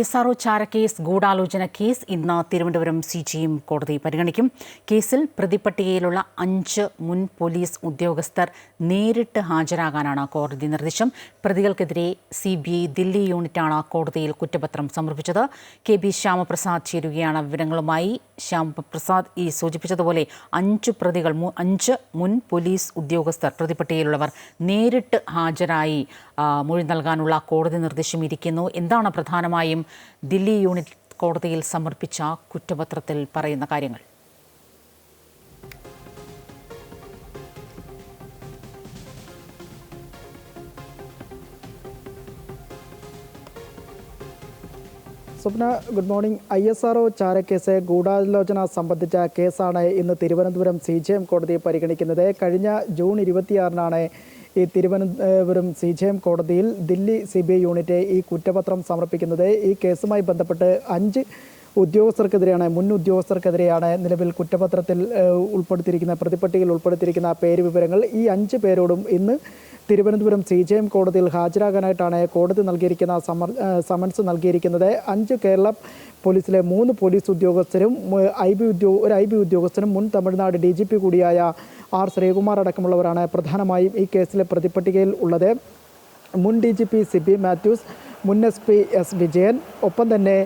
S R O ചാരക്കേസ് ഗൂഢാലോചന case ഇന്ന് Thiruvananthapuram C G M കോടതി പരിഗണിക്കും. കേസിൽ പ്രതിപട്ടികയിലുള്ള അഞ്ച് മുൻ പോലീസ് ഉദ്യോഗസ്ഥർ നേരിട്ട് ഹാജരാകാനാണ് കോടതി നിർദ്ദേശം. പ്രതികൾക്കെതിരെ സി ബി ഐ ദില്ലി യൂണിറ്റാണ് കോടതിയിൽ കുറ്റപത്രം സമർപ്പിച്ചത്. കെ ബി ശ്യാമപ്രസാദ് ചേരുകയാണ് വിവരങ്ങളുമായി. ശ്യാമപ്രസാദ് ഈ സൂചിപ്പിച്ചതുപോലെ അഞ്ച് പ്രതികൾ അഞ്ച് മുൻ പോലീസ് ഉദ്യോഗസ്ഥർ പ്രതിപട്ടികയിലുള്ളവർ നേരിട്ട് ഹാജരായി മൊഴി നൽകാനുള്ള കോടതി നിർദ്ദേശം ഇരിക്കുന്നു. എന്താണ് പ്രധാനമായും ദില്ലി യൂണിറ്റ് കോടതിയിൽ സമർപ്പിച്ച കുറ്റപത്രത്തിൽ പറയുന്ന കാര്യങ്ങൾ. Swapna good morning. I S R O ചാരക്കേസ് ഗൂഢാലോചന സംബന്ധിച്ച കേസാണ് ഇന്ന് തിരുവനന്തപുരം സി ജി എം കോടതി പരിഗണിക്കുന്നത്. കഴിഞ്ഞ ജൂൺ ഇരുപത്തിയാറിനാണ് ഈ തിരുവനന്തപുരം സി ജെ എം കോടതിയിൽ Delhi C B I unit ഈ കുറ്റപത്രം സമർപ്പിക്കുന്നത്. ഈ കേസുമായി ബന്ധപ്പെട്ട് അഞ്ച് ഉദ്യോഗസ്ഥർക്കെതിരെയാണ് മുൻ ഉദ്യോഗസ്ഥർക്കെതിരെയാണ് നിലവിൽ കുറ്റപത്രത്തിൽ ഉൾപ്പെടുത്തിയിരിക്കുന്ന പ്രതിപ്പട്ടികയിൽ ഉൾപ്പെടുത്തിയിരിക്കുന്ന പേര് വിവരങ്ങൾ. ഈ അഞ്ച് പേരോടും ഇന്ന് തിരുവനന്തപുരം സി ജെ എം കോടതിയിൽ ഹാജരാകാനായിട്ടാണ് കോടതി നൽകിയിരിക്കുന്ന സമർ സമൻസ് നൽകിയിരിക്കുന്നത്. അഞ്ച് കേരള പോലീസിലെ മൂന്ന് പോലീസ് ഉദ്യോഗസ്ഥരും ഐ ബി ഉദ്യോഗ ഒരു ഐ ബി ഉദ്യോഗസ്ഥനും മുൻ തമിഴ്നാട് ഡി ജി പി കൂടിയായ ആർ ശ്രീകുമാർ അടക്കമുള്ളവരാണ് പ്രധാനമായും ഈ കേസിലെ പ്രതിപട്ടികയിൽ ഉള്ളത്. മുൻ D G P Siby Mathews മുൻ എസ് പി എസ് വിജയൻ ഒപ്പം തന്നെ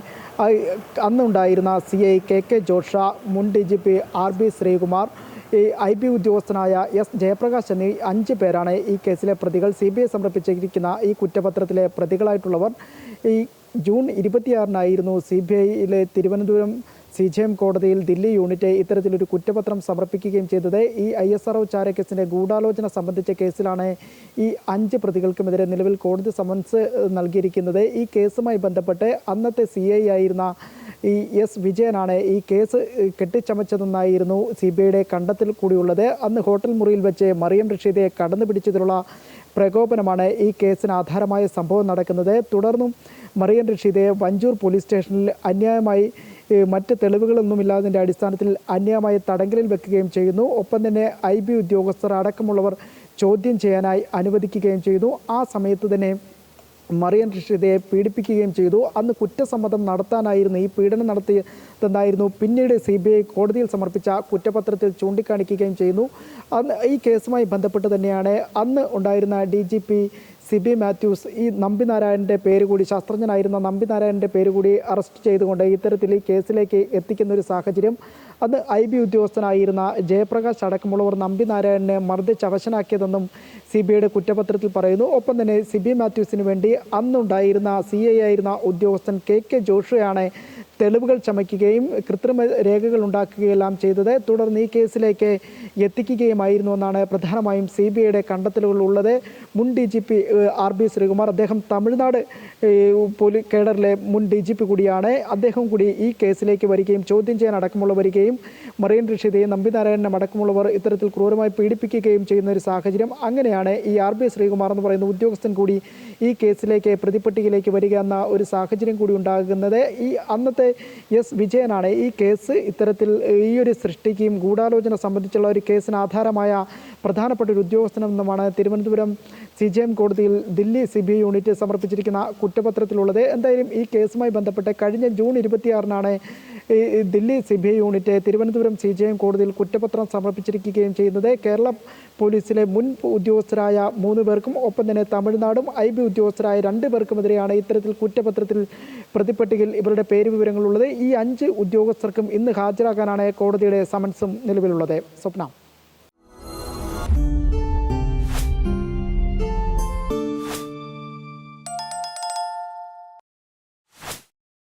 അന്നുണ്ടായിരുന്ന C I K K Joshua മുൻ D G P R B Sreekumar ഈ ഐ ബി ഉദ്യോഗസ്ഥനായ എസ് ജയപ്രകാശ് എന്നീ അഞ്ച് പേരാണ് ഈ കേസിലെ പ്രതികൾ സി ബി ഐ സമർപ്പിച്ചിരിക്കുന്ന ഈ കുറ്റപത്രത്തിലെ പ്രതികളായിട്ടുള്ളവർ. ഈ ജൂൺ ഇരുപത്തിയാറിനായിരുന്നു സി ബി ഐയിലെ തിരുവനന്തപുരം സി ജെ എം കോടതിയിൽ ദില്ലി യൂണിറ്റ് ഇത്തരത്തിലൊരു കുറ്റപത്രം സമർപ്പിക്കുകയും ചെയ്തത്. ഈ ഐ എസ് ആർ ഒ ചാരക്കേസിന്റെ ഗൂഢാലോചന സംബന്ധിച്ച കേസിലാണ് ഈ അഞ്ച് പ്രതികൾക്കുമെതിരെ നിലവിൽ കോടതി സമൻസ് നൽകിയിരിക്കുന്നത്. ഈ കേസുമായി ബന്ധപ്പെട്ട് അന്നത്തെ സി ഐ ആയിരുന്ന ഈ എസ് വിജയനാണ് ഈ കേസ് കെട്ടിച്ചമച്ചതെന്നായിരുന്നു സി ബി ഐയുടെ കണ്ടെത്തൽ കൂടിയുള്ളത്. അന്ന് ഹോട്ടൽ മുറിയിൽ വെച്ച് മറിയം റഷീദയെ കടന്നു പിടിച്ചതിലുള്ള പ്രകോപനമാണ് ഈ കേസിന് ആധാരമായ സംഭവം നടക്കുന്നത്. തുടർന്നും മറിയം റഷീദയെ വഞ്ചൂർ പോലീസ് സ്റ്റേഷനിൽ അന്യായമായി മറ്റ് തെളിവുകളൊന്നുമില്ലാതിന്റെ അടിസ്ഥാനത്തിൽ അന്യായമായി തടങ്കലിൽ വെക്കുകയും ചെയ്യുന്നു. ഒപ്പം തന്നെ ഐ ബി ഉദ്യോഗസ്ഥർ അടക്കമുള്ളവർ ചോദ്യം ചെയ്യാനായി അനുവദിക്കുകയും ചെയ്തു ആ സമയത്ത് തന്നെ മറിയൻ റഷീദയെ പീഡിപ്പിക്കുകയും ചെയ്തു. അന്ന് കുറ്റസമ്മതം നടത്താനായിരുന്നു ഈ പീഡനം നടത്തിയതെന്നായിരുന്നു പിന്നീട് സി ബി ഐ കോടതിയിൽ സമർപ്പിച്ച കുറ്റപത്രത്തിൽ ചൂണ്ടിക്കാണിക്കുകയും ചെയ്യുന്നു. അന്ന് ഈ കേസുമായി ബന്ധപ്പെട്ട് തന്നെയാണ് അന്ന് ഉണ്ടായിരുന്ന D G P Siby Mathews ഈ നമ്പിനാരായണന്റെ പേര് കൂടി ശാസ്ത്രജ്ഞനായിരുന്ന നമ്പിനാരായണന്റെ പേര് കൂടി അറസ്റ്റ് ചെയ്തുകൊണ്ട് ഇത്തരത്തിൽ ഈ കേസിലേക്ക് എത്തിക്കുന്ന ഒരു സാഹചര്യം. അത് ഐ ബി ഉദ്യോഗസ്ഥനായിരുന്ന ജയപ്രകാശ് അടക്കമുള്ളവർ നമ്പിനാരായണനെ മർദ്ദിച്ച് അവശനാക്കിയതെന്നും സി ബി ഐയുടെ കുറ്റപത്രത്തിൽ പറയുന്നു. ഒപ്പം തന്നെ സിബി മാത്യൂസിന് വേണ്ടി അന്നുണ്ടായിരുന്ന സി ഐ ആയിരുന്ന ഉദ്യോഗസ്ഥൻ കെ കെ ജോഷുവയാണ് തെളിവുകൾ ചമയ്ക്കുകയും കൃത്രിമ രേഖകൾ ഉണ്ടാക്കുകയെല്ലാം ചെയ്തത് തുടർന്ന് ഈ കേസിലേക്ക് എത്തിക്കുകയുമായിരുന്നു എന്നാണ് പ്രധാനമായും സി ബി ഐയുടെ കണ്ടെത്തലുകൾ ഉള്ളത്. മുൻ D G P R B Sreekumar അദ്ദേഹം തമിഴ്നാട് പോലീ കേഡറിലെ മുൻ ഡി ജി പി കൂടിയാണ്. അദ്ദേഹം കൂടി ഈ കേസിലേക്ക് വരികയും ചോദ്യം ചെയ്യാൻ അടക്കമുള്ള വരികയും മറിയൻ രക്ഷിതയും നമ്പിനാരായണനും അടക്കമുള്ളവർ ഇത്തരത്തിൽ ക്രൂരമായി പീഡിപ്പിക്കുകയും ചെയ്യുന്ന ഒരു സാഹചര്യം അങ്ങനെയാണ് ഈ ആർ ബി ശ്രീകുമാർ എന്ന് പറയുന്ന ഉദ്യോഗസ്ഥൻ കൂടി ഈ കേസിലേക്ക് പ്രതിപ്പട്ടികയിലേക്ക് വരിക എന്ന ഒരു സാഹചര്യം കൂടി ഉണ്ടാകുന്നത്. ഈ അന്നത്തെ എസ് വിജയനാണ്. ഈ കേസ് ഇത്തരത്തിൽ ഈ ഒരു സൃഷ്ടിക്കുകയും ഗൂഢാലോചന സംബന്ധിച്ചുള്ള ഒരു കേസിന് ആധാരമായ പ്രധാനപ്പെട്ട ഒരു ഉദ്യോഗസ്ഥനെന്നുമാണ് തിരുവനന്തപുരം സി ജി എം കോടതിയിൽ ദില്ലി സി ബി യൂണിറ്റ് സമർപ്പിച്ചിരിക്കുന്ന കുറ്റപത്രത്തിലുള്ളത്. എന്തായാലും ഈ കേസുമായി ബന്ധപ്പെട്ട് കഴിഞ്ഞ ജൂൺ ഇരുപത്തിയാറിനാണ് ഈ Delhi C B I unit Thiruvananthapuram C G M കോടതിയിൽ കുറ്റപത്രം സമർപ്പിച്ചിരിക്കുകയും ചെയ്യുന്നത്. കേരള പോലീസിലെ മുൻ ഉദ്യോഗസ്ഥരായ മൂന്ന് പേർക്കും ഒപ്പം തന്നെ തമിഴ്നാടും ഐ ബി ഉദ്യോഗസ്ഥരായ രണ്ട് പേർക്കുമെതിരെയാണ് ഇത്തരത്തിൽ കുറ്റപത്രത്തിൽ പ്രതിപട്ടികയിൽ ഇവരുടെ പേര് വിവരങ്ങളുള്ളത് ഈ അഞ്ച് ഉദ്യോഗസ്ഥർക്കും ഇന്ന് ഹാജരാക്കാനാണ് കോടതിയുടെ സമൻസും നിലവിലുള്ളത്. സ്വപ്ന.